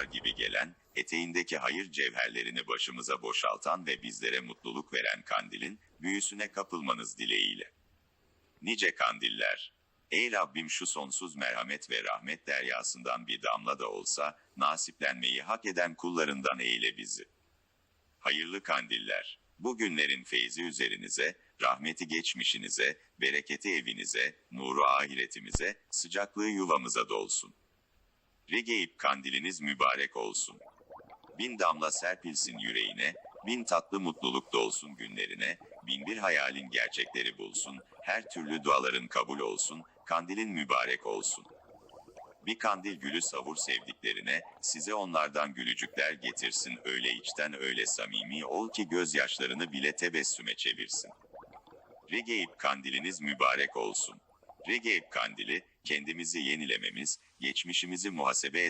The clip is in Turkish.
yağar gibi gelen, eteğindeki hayır cevherlerini başımıza boşaltan ve bizlere mutluluk veren kandilin, büyüsüne kapılmanız dileğiyle. Nice kandiller. Ey Rabbim şu sonsuz merhamet ve rahmet deryasından bir damla da olsa, nasiplenmeyi hak eden kullarından eyle bizi. Hayırlı kandiller. Bu günlerin feyzi üzerinize, rahmeti geçmişinize, bereketi evinize, nuru ahiretimize, sıcaklığı yuvamıza dolsun. Regeib kandiliniz mübarek olsun. Bin damla serpilsin yüreğine, bin tatlı mutluluk dolsun günlerine, bin bir hayalin gerçekleri bulsun, her türlü duaların kabul olsun, kandilin mübarek olsun. Bir kandil gülü savur sevdiklerine, size onlardan gülücükler getirsin öyle içten öyle samimi ol ki gözyaşlarını bile tebessüme çevirsin. Regeib kandiliniz mübarek olsun. Regeib kandili, kendimizi yenilememiz, geçmişimizi muhasebe eder.